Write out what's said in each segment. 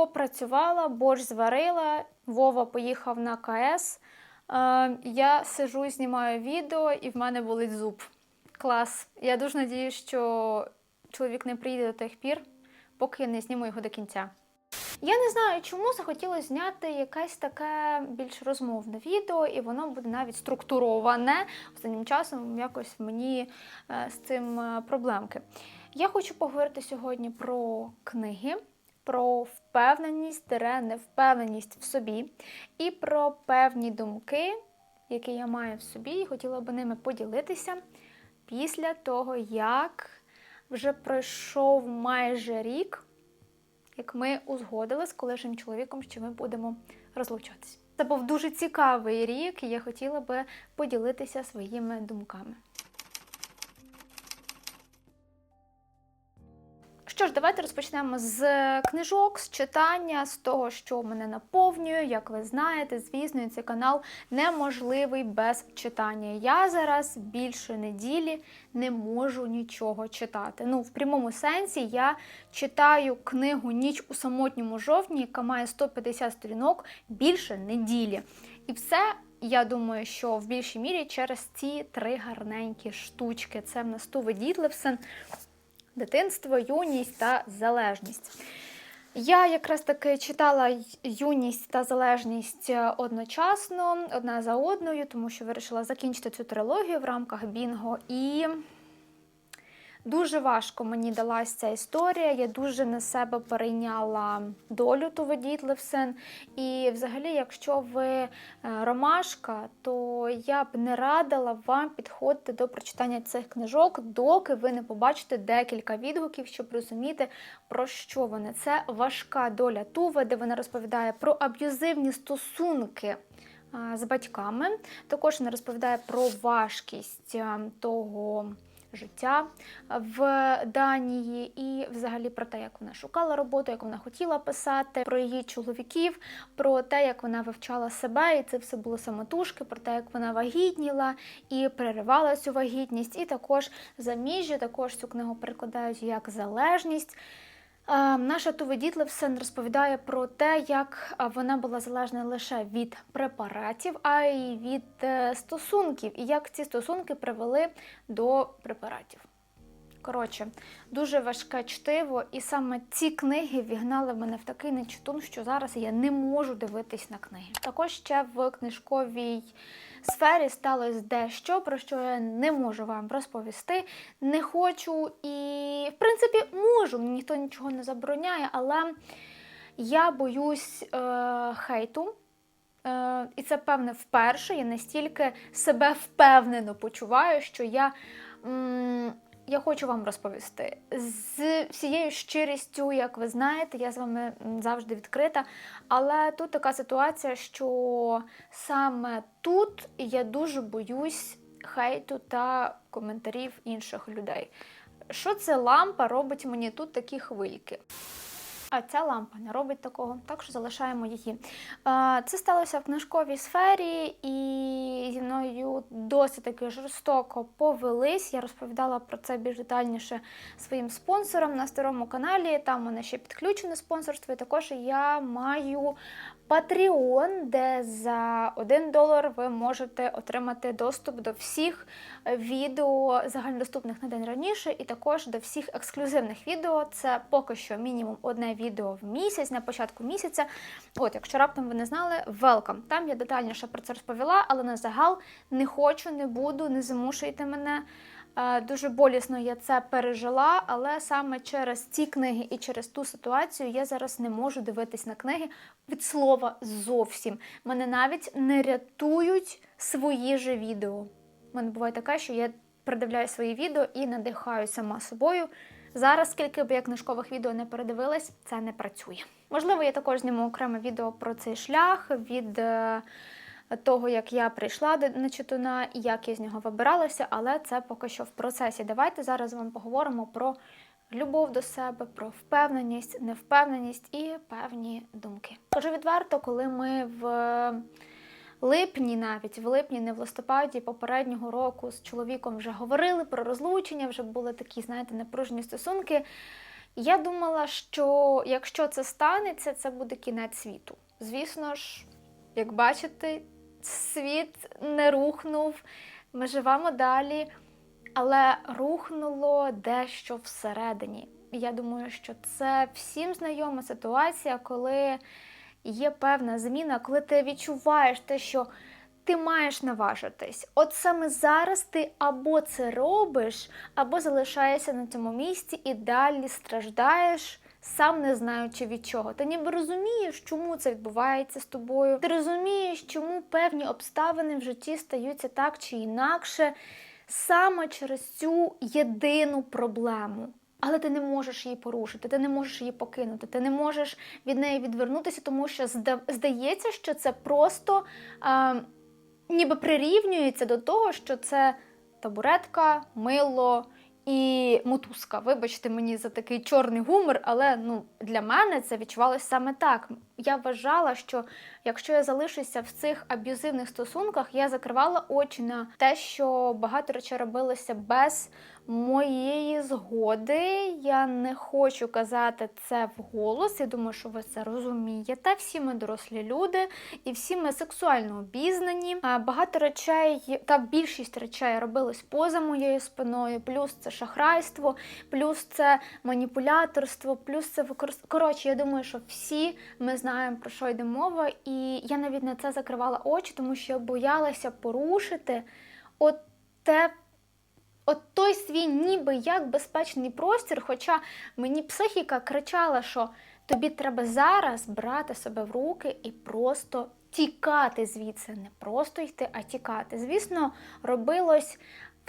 попрацювала, борщ зварила, Вова поїхав на КС. Е, я сижу, знімаю відео, і в мене болить зуб. Клас. Я дуже надію, що чоловік не приїде до тих пір, поки я не зніму його до кінця. Я не знаю, чому захотілося зняти якесь таке більш розмовне відео, і воно буде навіть структуроване. Останнім часом якось мені е, з цим е, проблемки. Я хочу поговорити сьогодні про книги, про впевненість, тире невпевненість в собі, і про певні думки, які я маю в собі, і хотіла би ними поділитися після того, як вже пройшов майже рік як ми узгодили з колишнім чоловіком, що ми будемо розлучатися. Це був дуже цікавий рік, і я хотіла би поділитися своїми думками. Ж, давайте розпочнемо з книжок, з читання, з того, що мене наповнює. Як ви знаєте, звісно, цей канал неможливий без читання. Я зараз більше неділі не можу нічого читати. Ну, в прямому сенсі я читаю книгу Ніч у самотньому жовтні, яка має 150 сторінок більше неділі. І все. Я думаю, що в більшій мірі через ці три гарненькі штучки. Це в нас Туве Дітлевсен, дитинство, юність та залежність. Я якраз таки читала юність та залежність одночасно, одна за одною, тому що вирішила закінчити цю трилогію в рамках Бінго. І дуже важко мені далася ця історія. Я дуже на себе перейняла долю Туве Дітлевсен. І взагалі, якщо ви е, ромашка, то я б не радила вам підходити до прочитання цих книжок, доки ви не побачите декілька відгуків, щоб розуміти, про що вони. Це важка доля Туве, де вона розповідає про аб'юзивні стосунки. З батьками також вона розповідає про важкість того життя в Данії, і взагалі про те, як вона шукала роботу, як вона хотіла писати, про її чоловіків, про те, як вона вивчала себе, і це все було самотужки, про те, як вона вагітніла і переривала цю вагітність. І також заміжжя, також цю книгу перекладають як залежність. Наша Туве розповідає про те, як вона була залежна лише від препаратів, а й від е, стосунків, і як ці стосунки привели до препаратів. Коротше, дуже важке чтиво, і саме ці книги вігнали мене в такий нечитун, що зараз я не можу дивитись на книги. Також ще в книжковій сфері сталося дещо, про що я не можу вам розповісти, не хочу і, в принципі, можу, мені ніхто нічого не забороняє, але я боюсь е, хейту. Е, і це певне вперше. Я настільки себе впевнено почуваю, що я. М я хочу вам розповісти з всією щирістю, як ви знаєте, я з вами завжди відкрита. Але тут така ситуація, що саме тут я дуже боюсь хейту та коментарів інших людей. Що це лампа робить мені тут такі хвильки? А ця лампа не робить такого, так що залишаємо її. Це сталося в книжковій сфері, і зі мною досить таки жорстоко повелись. Я розповідала про це більш детальніше своїм спонсорам на старому каналі. Там мене ще підключене спонсорство. І також я маю Patreon, де за 1 долар ви можете отримати доступ до всіх відео загальнодоступних на день раніше, і також до всіх ексклюзивних відео. Це поки що мінімум одне в місяць на початку місяця. От, якщо раптом ви не знали, welcome. Там я детальніше про це розповіла, але на загал не хочу, не буду, не змушуйте мене. Дуже болісно я це пережила, але саме через ці книги і через ту ситуацію я зараз не можу дивитись на книги від слова зовсім. Мене навіть не рятують свої же відео. У мене буває таке, що я передивляю свої відео і надихаю сама собою. Зараз, скільки б я книжкових відео не передивилась, це не працює. Можливо, я також зніму окреме відео про цей шлях від е, того, як я прийшла до Нечитуна і як я з нього вибиралася, але це поки що в процесі. Давайте зараз вам поговоримо про любов до себе, про впевненість, невпевненість і певні думки. Кажу відверто, коли ми в липні, навіть в липні, не в листопаді попереднього року з чоловіком вже говорили про розлучення, вже були такі, знаєте, напружені стосунки. Я думала, що якщо це станеться, це буде кінець світу. Звісно ж, як бачите, світ не рухнув, ми живемо далі, але рухнуло дещо всередині. Я думаю, що це всім знайома ситуація, коли є певна зміна, коли ти відчуваєш те, що ти маєш наважитись. От саме зараз ти або це робиш, або залишаєшся на цьому місці і далі страждаєш. Сам не знаючи від чого. Ти ніби розумієш, чому це відбувається з тобою. Ти розумієш, чому певні обставини в житті стаються так чи інакше, саме через цю єдину проблему. Але ти не можеш її порушити, ти не можеш її покинути, ти не можеш від неї відвернутися, тому що здається, що це просто е, ніби прирівнюється до того, що це табуретка, мило і мотузка. Вибачте мені за такий чорний гумор, але ну, для мене це відчувалося саме так. Я вважала, що якщо я залишуся в цих аб'юзивних стосунках, я закривала очі на те, що багато речей робилося без моєї згоди. Я не хочу казати це вголос. Я думаю, що ви це розумієте. Всі ми дорослі люди, і всі ми сексуально обізнані. Багато речей та більшість речей робилось поза моєю спиною. Плюс це шахрайство, плюс це маніпуляторство, плюс це використання. Коротше, я думаю, що всі ми знаємо про що йде мова, і я навіть на це закривала очі, тому що я боялася порушити от те. От той свій ніби як безпечний простір, хоча мені психіка кричала, що тобі треба зараз брати себе в руки і просто тікати звідси, не просто йти, а тікати. Звісно, робилось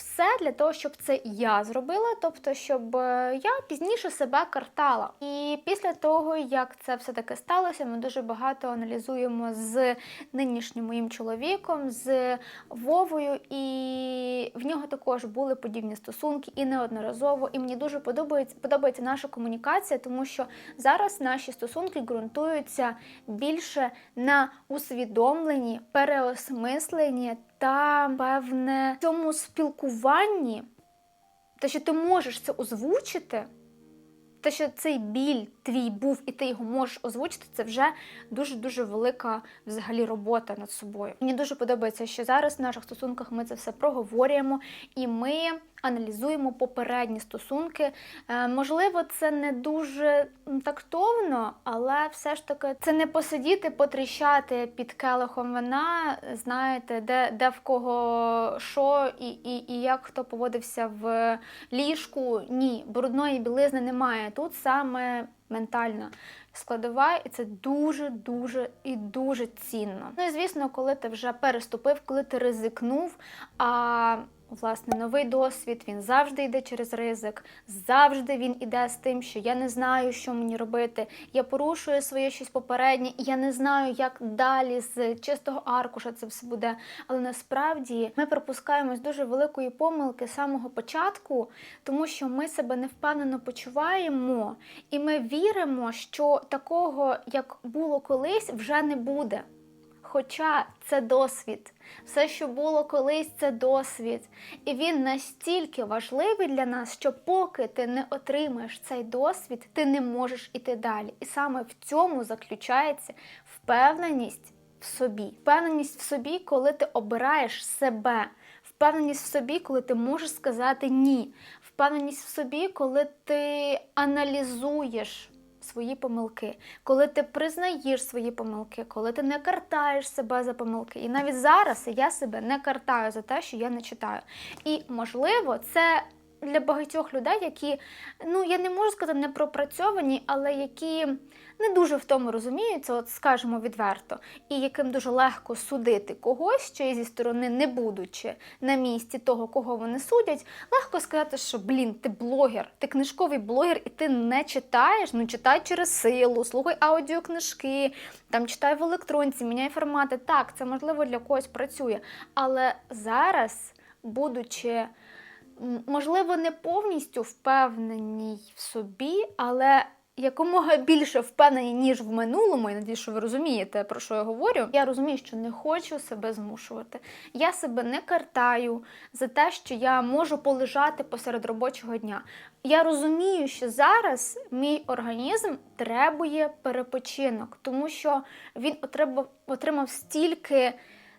все для того, щоб це я зробила, тобто, щоб е, я пізніше себе картала. І після того, як це все таки сталося, ми дуже багато аналізуємо з нинішнім моїм чоловіком, з Вовою, і в нього також були подібні стосунки і неодноразово. І мені дуже подобається подобається наша комунікація, тому що зараз наші стосунки ґрунтуються більше на усвідомленні, переосмисленні та певне в цьому спілкуванні, те, що ти можеш це озвучити, те, що цей біль твій був, і ти його можеш озвучити, це вже дуже-дуже велика взагалі робота над собою. Мені дуже подобається, що зараз в наших стосунках ми це все проговорюємо, і ми аналізуємо попередні стосунки. Е, можливо, це не дуже тактовно, але все ж таки це не посидіти, потріщати під келихом вина, знаєте, де де в кого що і, і, і як хто поводився в ліжку. Ні, брудної білизни немає. Тут саме ментальна складова, і це дуже-дуже і дуже цінно. Ну і звісно, коли ти вже переступив, коли ти ризикнув. а Власне, новий досвід, він завжди йде через ризик, завжди він іде з тим, що я не знаю, що мені робити. Я порушую своє щось попереднє, і я не знаю, як далі з чистого аркуша це все буде. Але насправді ми пропускаємось дуже великої помилки з самого початку, тому що ми себе невпевнено почуваємо, і ми віримо, що такого, як було колись, вже не буде. Хоча це досвід, все, що було колись, це досвід. І він настільки важливий для нас, що поки ти не отримаєш цей досвід, ти не можеш іти далі. І саме в цьому заключається впевненість в собі. Впевненість в собі, коли ти обираєш себе, впевненість в собі, коли ти можеш сказати ні. Впевненість в собі, коли ти аналізуєш свої помилки, коли ти признаєш свої помилки, коли ти не картаєш себе за помилки. І навіть зараз я себе не картаю за те, що я не читаю. І можливо, це. Для багатьох людей, які, ну я не можу сказати, не пропрацьовані, але які не дуже в тому розуміються, от скажемо відверто, і яким дуже легко судити когось, ще зі сторони, не будучи на місці того, кого вони судять, легко сказати, що блін, ти блогер, ти книжковий блогер, і ти не читаєш. Ну читай через силу, слухай аудіокнижки, там читай в електронці, міняй формати. Так, це можливо для когось працює. Але зараз, будучи, можливо, не повністю впевненій в собі, але якомога більше впевнені, ніж в минулому, і надію, що ви розумієте, про що я говорю. Я розумію, що не хочу себе змушувати. Я себе не картаю за те, що я можу полежати посеред робочого дня. Я розумію, що зараз мій організм требує перепочинок, тому що він отримав, отримав стільки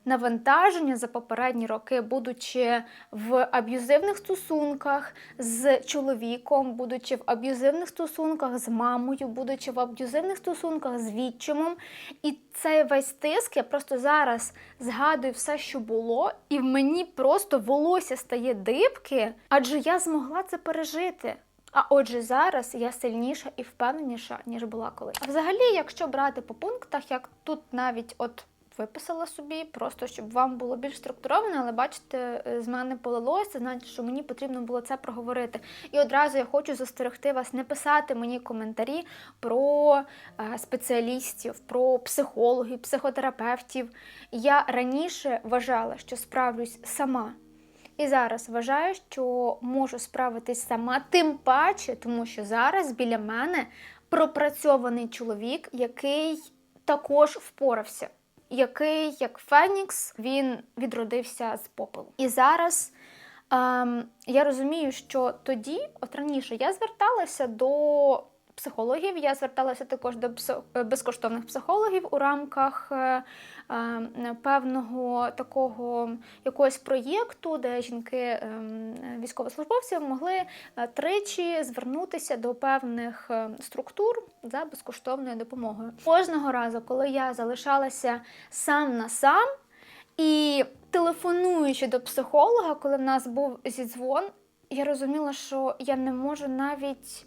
навантаження за попередні роки, будучи в аб'юзивних стосунках з чоловіком, будучи в аб'юзивних стосунках з мамою, будучи в аб'юзивних стосунках з відчимом. І цей весь тиск я просто зараз згадую все, що було, і в мені просто волосся стає дибки, адже я змогла це пережити. А отже, зараз я сильніша і впевненіша, ніж була колись. А взагалі, якщо брати по пунктах, як тут навіть от виписала собі, просто щоб вам було більш структуровано, але бачите, з мене полилося, значить, що мені потрібно було це проговорити. І одразу я хочу застерегти вас не писати мені коментарі про е, спеціалістів, про психологів, психотерапевтів. Я раніше вважала, що справлюсь сама. І зараз вважаю, що можу справитись сама, тим паче, тому що зараз біля мене пропрацьований чоловік, який також впорався який, як Фенікс, він відродився з попелу. І зараз ем, я розумію, що тоді, от раніше, я зверталася до психологів, я зверталася також до безкоштовних психологів у рамках е, е, певного такого якогось проєкту, де жінки е, військовослужбовців могли е, тричі звернутися до певних е, структур за безкоштовною допомогою. Кожного разу, коли я залишалася сам на сам і телефонуючи до психолога, коли в нас був зідзвон, я розуміла, що я не можу навіть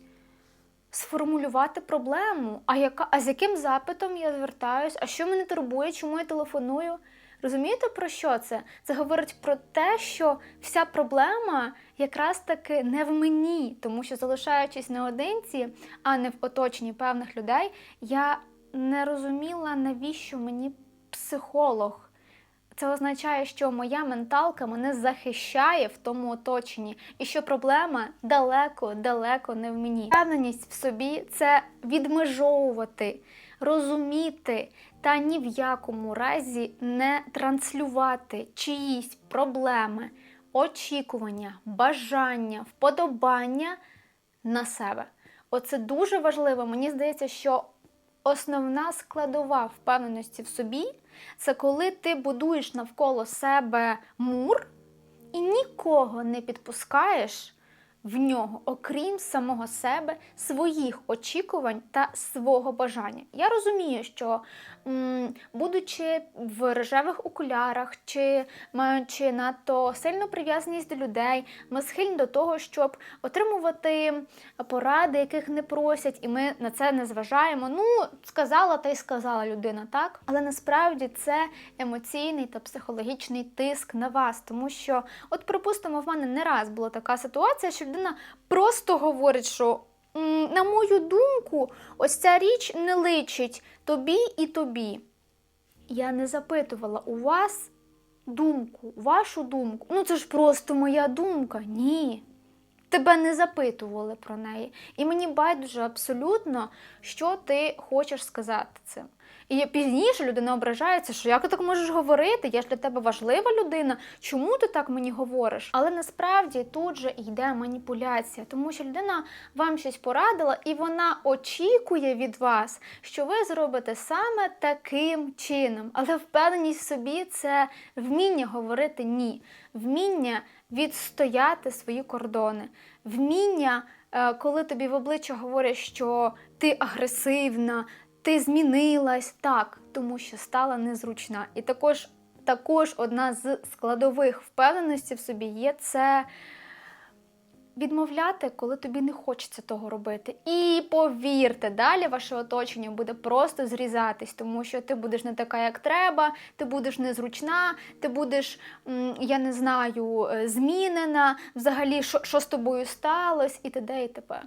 сформулювати проблему. А яка, а з яким запитом я звертаюсь? А що мене турбує, чому я телефоную? Розумієте, про що це? Це говорить про те, що вся проблема якраз таки не в мені, тому що залишаючись наодинці, а не в оточенні певних людей, я не розуміла, навіщо мені психолог. Це означає, що моя менталка мене захищає в тому оточенні, і що проблема далеко-далеко не в мені. Впевненість в собі це відмежовувати, розуміти та ні в якому разі не транслювати чиїсь проблеми, очікування, бажання, вподобання на себе. Оце дуже важливо. Мені здається, що основна складова впевненості в собі це коли ти будуєш навколо себе мур і нікого не підпускаєш в нього, окрім самого себе, своїх очікувань та свого бажання. Я розумію, що будучи в рожевих окулярах чи маючи надто сильну прив'язаність до людей, ми схильні до того, щоб отримувати поради, яких не просять, і ми на це не зважаємо. Ну, сказала та й сказала людина, так? Але насправді це емоційний та психологічний тиск на вас, тому що, от, припустимо, в мене не раз була така ситуація, що людина просто говорить, що. На мою думку, ось ця річ не личить тобі і тобі. Я не запитувала у вас думку, вашу думку. Ну, це ж просто моя думка. Ні. Тебе не запитували про неї. І мені байдуже абсолютно, що ти хочеш сказати цим. І пізніше людина ображається, що як ти так можеш говорити? Я ж для тебе важлива людина. Чому ти так мені говориш? Але насправді тут же йде маніпуляція, тому що людина вам щось порадила, і вона очікує від вас, що ви зробите саме таким чином. Але впевненість в собі це вміння говорити ні, вміння відстояти свої кордони, вміння. Е, коли тобі в обличчя говорять, що ти агресивна, ти змінилась так, тому що стала незручна. І також також одна з складових впевненості в собі є це відмовляти, коли тобі не хочеться того робити. І повірте, далі ваше оточення буде просто зрізатись, тому що ти будеш не така, як треба, ти будеш незручна, ти будеш, я не знаю, е, змінена, взагалі, що, що з тобою сталося, і т.д. і т.п.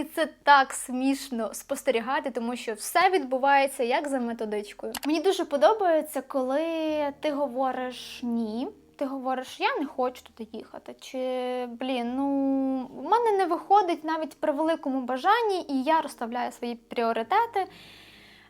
І це так смішно спостерігати, тому що все відбувається як за методичкою. Мені дуже подобається, коли ти говориш ні. ти говориш, я не хочу туди їхати. Чи блін, ну в мене не виходить навіть при великому бажанні, і я розставляю свої пріоритети.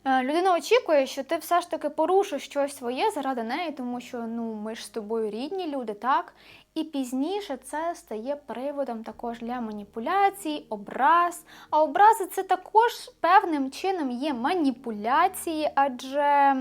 Е, Людина очікує, що ти все ж таки порушиш щось своє заради неї, тому що ну ми ж з тобою рідні люди, так? І пізніше це стає приводом також для маніпуляцій, образ. А образи це також певним чином є маніпуляції, адже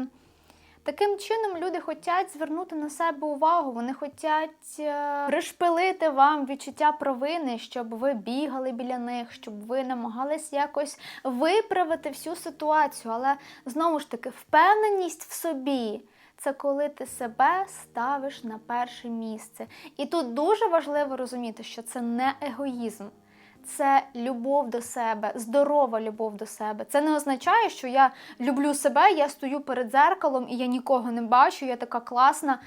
таким чином люди хочуть звернути на себе увагу, вони хочуть е, пришпилити вам відчуття провини, щоб ви бігали біля них, щоб ви намагались якось виправити всю ситуацію. Але знову ж таки, впевненість в собі. Це коли ти себе ставиш на перше місце. І тут дуже важливо розуміти, що це не егоїзм, це любов до себе, здорова любов до себе. Це не означає, що я люблю себе, я стою перед дзеркалом і я нікого не бачу, я така класна.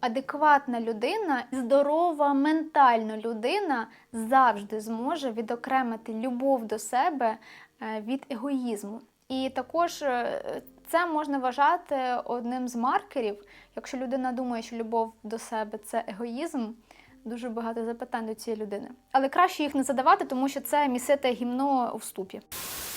Адекватна людина, здорова ментально людина завжди зможе відокремити любов до себе е, від егоїзму. І також е, це можна вважати одним з маркерів. Якщо людина думає, що любов до себе це егоїзм, дуже багато запитань до цієї людини. Але краще їх не задавати, тому що це місити гімно у вступі.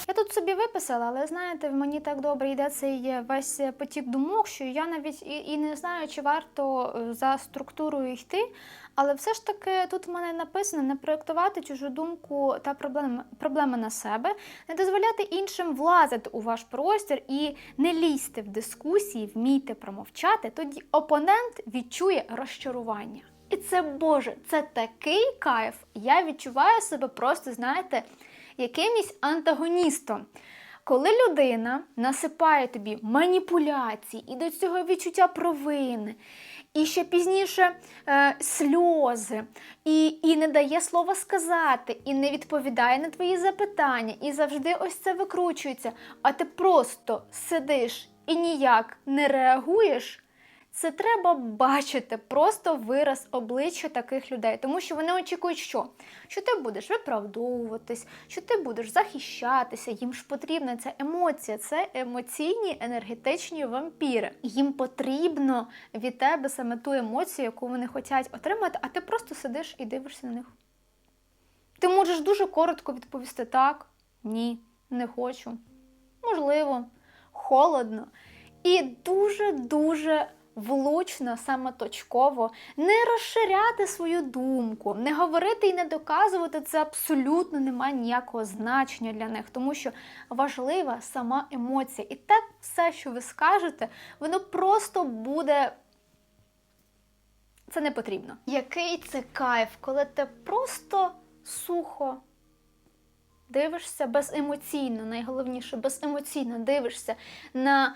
Я тут собі виписала, але знаєте, мені так добре йде цей весь потік думок, що я навіть і, і не знаю, чи варто е, за структурою йти. Але все ж таки тут в мене написано не проєктувати чужу думку та проблеми, проблеми на себе, не дозволяти іншим влазити у ваш простір і не лізьте в дискусії, вмійте промовчати, тоді опонент відчує розчарування. І це Боже, це такий кайф. Я відчуваю себе просто, знаєте, якимось антагоністом. Коли людина насипає тобі маніпуляції і до цього відчуття провини, і ще пізніше е, сльози, і, і не дає слова сказати, і не відповідає на твої запитання, і завжди ось це викручується, а ти просто сидиш і ніяк не реагуєш. Це треба бачити просто вираз обличчя таких людей, тому що вони очікують, що? Що ти будеш виправдовуватись, що ти будеш захищатися, їм ж потрібна ця емоція, це емоційні енергетичні вампіри. Їм потрібно від тебе саме ту емоцію, яку вони хочуть отримати, а ти просто сидиш і дивишся на них. Ти можеш дуже коротко відповісти так, ні, не хочу. Можливо, холодно. І дуже-дуже влучно, саме точково, не розширяти свою думку, не говорити і не доказувати це абсолютно не має ніякого значення для них, тому що важлива сама емоція. І те все, що ви скажете, воно просто буде. Це не потрібно. Який це кайф, коли ти просто сухо дивишся беземоційно, найголовніше, беземоційно дивишся на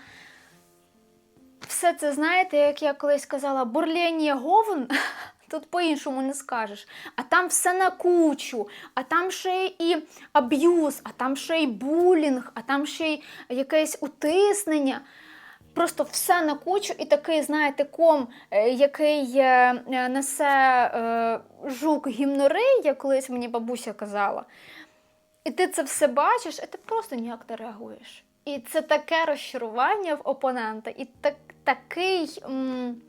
все це, знаєте, як я колись казала, бурління говн. Тут по-іншому не скажеш. А там все на кучу, а там ще і аб'юз, а там ще й булінг, а там ще й якесь утиснення. Просто все на кучу і такий, знаєте, ком, е, який е, несе е, жук гімнорей, як колись мені бабуся казала. І ти це все бачиш, і ти просто ніяк не реагуєш. І це таке розчарування в опонента, і так, такий. М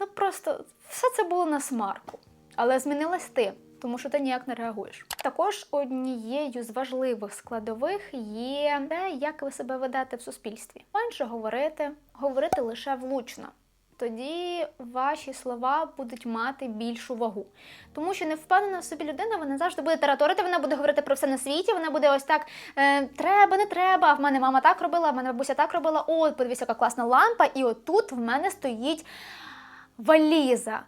ну просто все це було на смарку. Але змінилась ти, тому що ти ніяк не реагуєш. Також однією з важливих складових є те, як ви себе ведете в суспільстві. Менше говорити, говорити лише влучно тоді ваші слова будуть мати більшу вагу. Тому що не впевнена в собі людина, вона завжди буде тараторити, вона буде говорити про все на світі, вона буде ось так: е, треба, не треба. В мене мама так робила, в мене бабуся так робила. О, подивіться, яка класна лампа, і отут в мене стоїть валіза.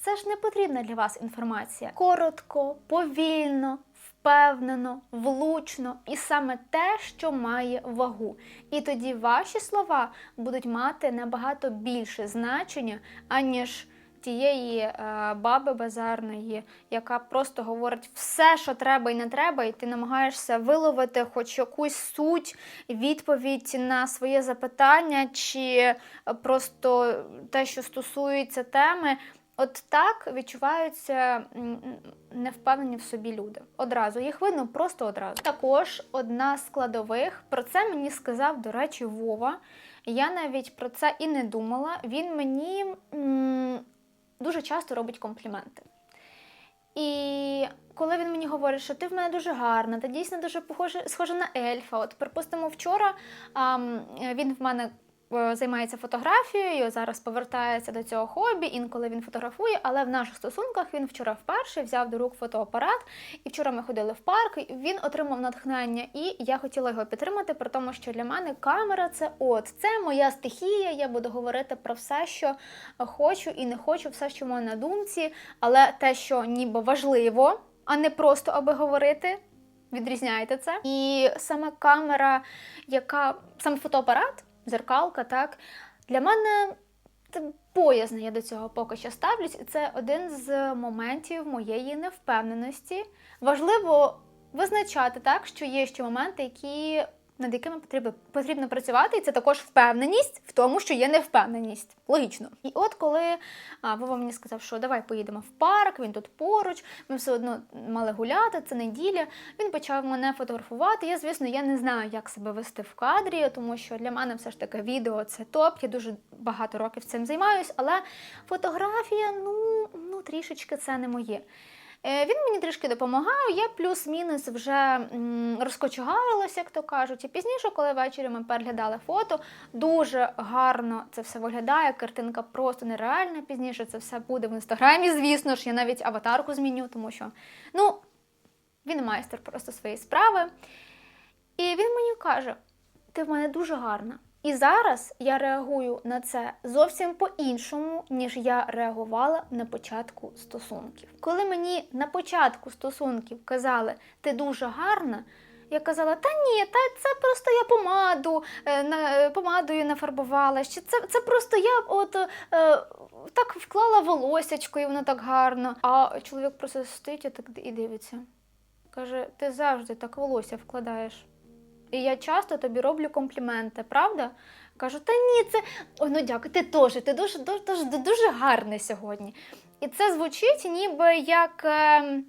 Це ж не потрібна для вас інформація. Коротко, повільно, впевнено, влучно і саме те, що має вагу. І тоді ваші слова будуть мати набагато більше значення, аніж тієї е, баби базарної, яка просто говорить все, що треба і не треба, і ти намагаєшся виловити хоч якусь суть, відповідь на своє запитання, чи просто те, що стосується теми. От так відчуваються невпевнені в собі люди. Одразу їх видно просто одразу. Також одна з складових про це мені сказав, до речі, Вова. Я навіть про це і не думала. Він мені м, дуже часто робить компліменти. І коли він мені говорить, що ти в мене дуже гарна, ти дійсно дуже похожа, схожа на ельфа. От, припустимо, вчора ам, він в мене займається фотографією, зараз повертається до цього хобі, інколи він фотографує, але в наших стосунках він вчора вперше взяв до рук фотоапарат. І вчора ми ходили в парк, він отримав натхнення, і я хотіла його підтримати, при тому, що для мене камера це от, це моя стихія. Я буду говорити про все, що хочу і не хочу, все, що мене на думці, але те, що ніби важливо, а не просто аби говорити. Відрізняєте це. І саме камера, яка саме фотоапарат, зеркалка, так для мене це боязно, я до цього поки що ставлюсь, і це один з моментів моєї невпевненості. Важливо визначати так, що є ще моменти, які. Над якими потрібно потрібно працювати, і це також впевненість в тому, що є невпевненість. Логічно. І от коли а, Вова мені сказав, що давай поїдемо в парк, він тут поруч, ми все одно мали гуляти, це неділя. Він почав мене фотографувати. Я, звісно, я не знаю, як себе вести в кадрі, тому що для мене все ж таки відео це топ. Я дуже багато років цим займаюсь, але фотографія, ну, ну трішечки це не моє. Е, Він мені трішки допомагав, я плюс-мінус вже м, розкочегарилася, як то кажуть. І пізніше, коли ввечері ми переглядали фото, дуже гарно це все виглядає. Картинка просто нереальна. Пізніше це все буде в інстаграмі, звісно ж, я навіть аватарку зміню, тому що ну, він майстер просто своєї справи. І він мені каже: ти в мене дуже гарна. І зараз я реагую на це зовсім по-іншому, ніж я реагувала на початку стосунків. Коли мені на початку стосунків казали, ти дуже гарна, я казала, та ні, та це просто я помаду е, на, помадою нафарбувала. Чи це, це просто я от е, так вклала волосячко, і воно так гарно. А чоловік просто стоїть і так і дивиться. Каже, ти завжди так волосся вкладаєш. І я часто тобі роблю компліменти, правда? Кажу, та ні, це. Ой, ну дякую, ти теж, ти дуже, дуже, дуже, гарний сьогодні. І це звучить ніби як е,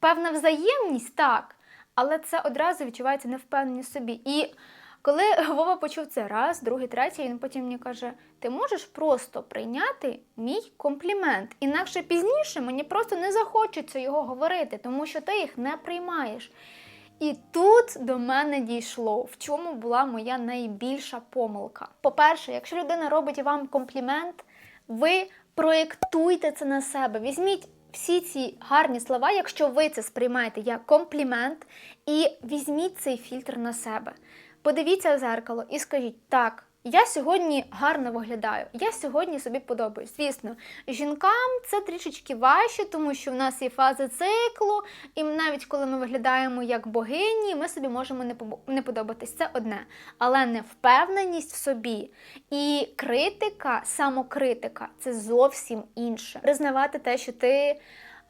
певна взаємність, так, але це одразу відчувається невпевненість в собі. І коли Вова почув це раз, другий, третій, він потім мені каже: ти можеш просто прийняти мій комплімент. Інакше пізніше мені просто не захочеться його говорити, тому що ти їх не приймаєш. І тут до мене дійшло, в чому була моя найбільша помилка. По-перше, якщо людина робить вам комплімент, ви проєктуйте це на себе. Візьміть всі ці гарні слова, якщо ви це сприймаєте як комплімент, і візьміть цей фільтр на себе. Подивіться в зеркало і скажіть так. Я сьогодні гарно виглядаю, я сьогодні собі подобаюсь. Звісно, жінкам це трішечки важче, тому що в нас є фази циклу, і навіть коли ми виглядаємо як богині, ми собі можемо не подобатись. Це одне. Але невпевненість в собі і критика, самокритика це зовсім інше. Признавати те, що ти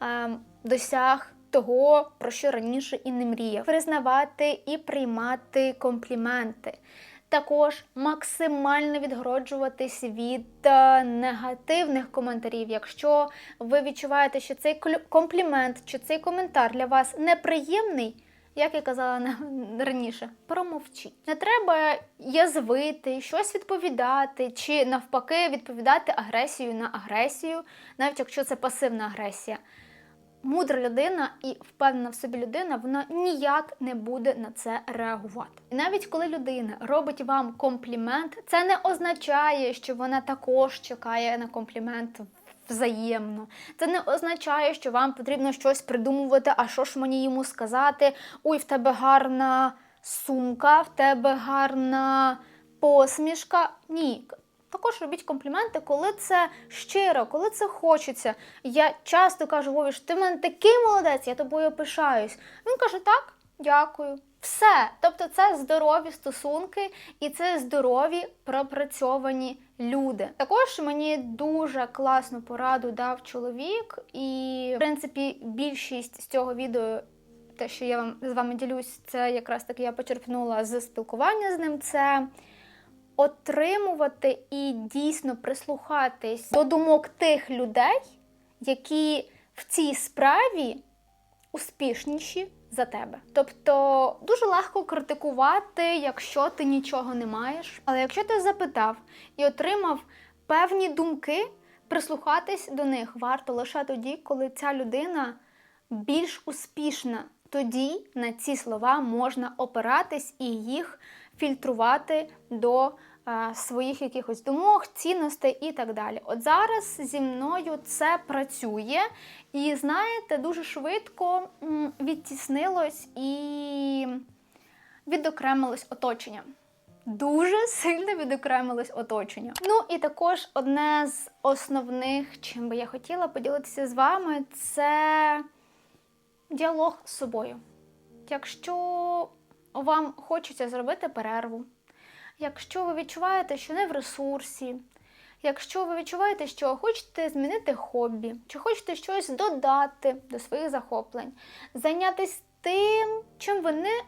е, досяг. Того, про що раніше і не мріяв, признавати і приймати компліменти також максимально відгороджуватись від е, негативних коментарів. Якщо ви відчуваєте, що цей комплімент чи цей коментар для вас неприємний. Як я казала раніше, промовчіть. Не треба язвити, щось відповідати, чи навпаки відповідати агресію на агресію, навіть якщо це пасивна агресія мудра людина і впевнена в собі людина, вона ніяк не буде на це реагувати. І навіть коли людина робить вам комплімент, це не означає, що вона також чекає на комплімент. Взаємно. Це не означає, що вам потрібно щось придумувати, а що ж мені йому сказати? Ой, в тебе гарна сумка, в тебе гарна посмішка. Ні, також робіть компліменти, коли це щиро, коли це хочеться. Я часто кажу, Вові, ти в мене такий молодець, я тобою пишаюсь. Він каже, так, дякую. Все. Тобто це здорові стосунки і це здорові пропрацьовані люди. Також мені дуже класну пораду дав чоловік, і, в принципі, більшість з цього відео. Те, що я вам з вами ділюсь, це якраз таки я почерпнула з спілкування з ним. Це отримувати і дійсно прислухатись до думок тих людей, які в цій справі успішніші за тебе. Тобто дуже легко критикувати, якщо ти нічого не маєш. Але якщо ти запитав і отримав певні думки, прислухатись до них варто лише тоді, коли ця людина більш успішна. Тоді на ці слова можна опиратись і їх фільтрувати до своїх якихось думок, цінностей і так далі. От зараз зі мною це працює, і знаєте, дуже швидко відтіснилось і відокремилось оточення. Дуже сильно відокремилось оточення. Ну і також одне з основних, чим би я хотіла поділитися з вами, це діалог з собою. Якщо вам хочеться зробити перерву, якщо ви відчуваєте, що не в ресурсі, якщо ви відчуваєте, що хочете змінити хобі, чи хочете щось додати до своїх захоплень, зайнятися тим, чим ви не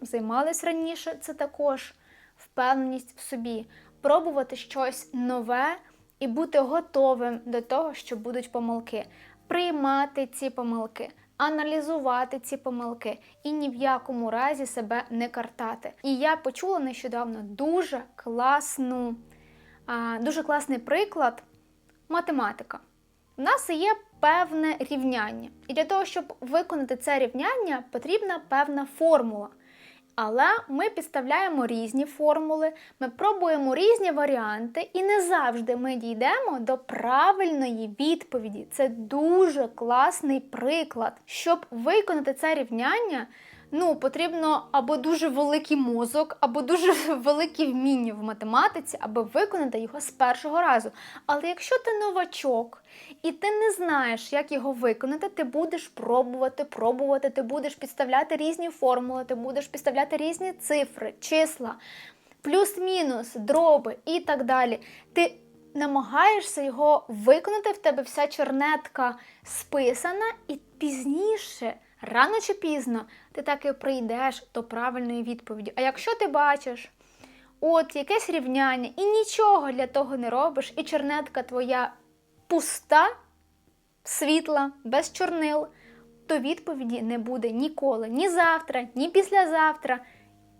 займались раніше, це також впевненість в собі, пробувати щось нове і бути готовим до того, що будуть помилки, приймати ці помилки. Аналізувати ці помилки і ні в якому разі себе не картати. І я почула нещодавно дуже класну, дуже класний приклад математика. У нас є певне рівняння. І для того, щоб виконати це рівняння, потрібна певна формула. Але ми підставляємо різні формули, ми пробуємо різні варіанти, і не завжди ми дійдемо до правильної відповіді. Це дуже класний приклад. Щоб виконати це рівняння, ну, потрібно або дуже великий мозок, або дуже великі вміння в математиці, аби виконати його з першого разу. Але якщо ти новачок і ти не знаєш, як його виконати, ти будеш пробувати, пробувати, ти будеш підставляти різні формули, ти будеш підставляти різні цифри, числа, плюс-мінус, дроби і так далі. Ти намагаєшся його виконати, в тебе вся чернетка списана, і пізніше. Рано чи пізно ти так і прийдеш до правильної відповіді. А якщо ти бачиш от якесь рівняння і нічого для того не робиш, і чернетка твоя пуста, світла, без чорнил, то відповіді не буде ніколи, ні завтра, ні післязавтра,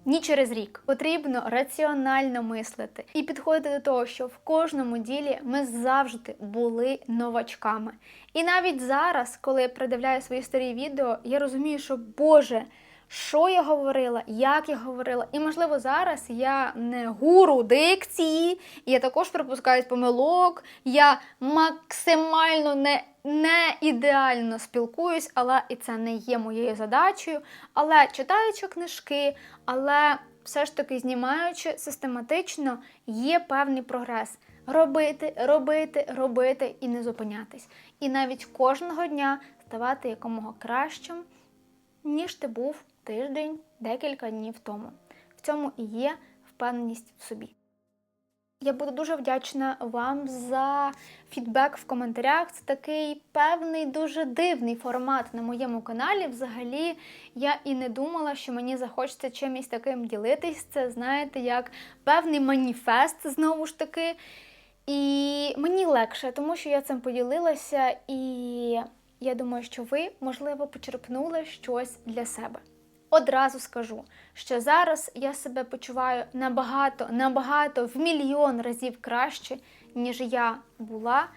ні через рік. Потрібно раціонально мислити і підходити до того, що в кожному ділі ми завжди були новачками. І навіть зараз, коли я придивляю свої старі відео, я розумію, що Боже. Що я говорила, як я говорила, і, можливо, зараз я не гуру дикції, я також припускаюсь помилок, я максимально не не ідеально спілкуюсь, але і це не є моєю задачею. Але читаючи книжки, але все ж таки знімаючи систематично, є певний прогрес. Робити, робити, робити і не зупинятись. І навіть кожного дня ставати якомога кращим, ніж ти був тиждень, декілька днів тому. В цьому і є впевненість в собі. Я буду дуже вдячна вам за фідбек в коментарях. Це такий певний, дуже дивний формат на моєму каналі. Взагалі, я і не думала, що мені захочеться чимось таким ділитись. Це, знаєте, як певний маніфест знову ж таки. І мені легше, тому що я цим поділилася, і я думаю, що ви, можливо, почерпнули щось для себе. Одразу скажу, що зараз я себе почуваю набагато, набагато в мільйон разів краще, ніж я була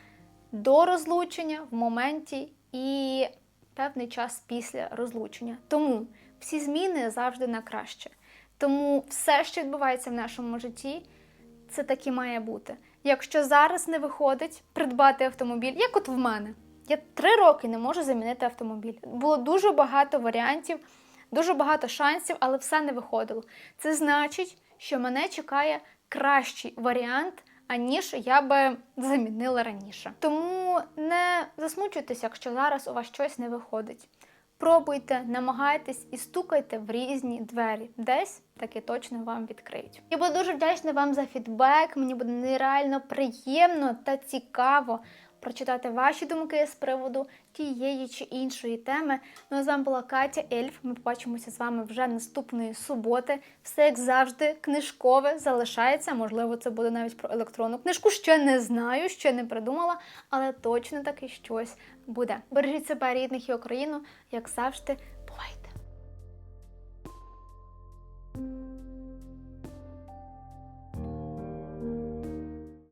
до розлучення в моменті і певний час після розлучення. Тому всі зміни завжди на краще. Тому все, що відбувається в нашому житті, це так і має бути. Якщо зараз не виходить придбати автомобіль, як от в мене, я три роки не можу замінити автомобіль. Було дуже багато варіантів. Дуже багато шансів, але все не виходило. Це значить, що мене чекає кращий варіант, аніж я би замінила раніше. Тому не засмучуйтесь, якщо зараз у вас щось не виходить. Пробуйте, намагайтесь і стукайте в різні двері. Десь таки точно вам відкриють. Я буду дуже вдячна вам за фідбек. Мені буде нереально приємно та цікаво прочитати ваші думки з приводу тієї чи іншої теми. Ну а з вами була Катя Ельф. Ми побачимося з вами вже наступної суботи. Все як завжди, книжкове залишається. Можливо, це буде навіть про електронну книжку. Ще не знаю, ще не придумала, але точно таки щось буде. Бережіть себе, рідних і Україну, як завжди!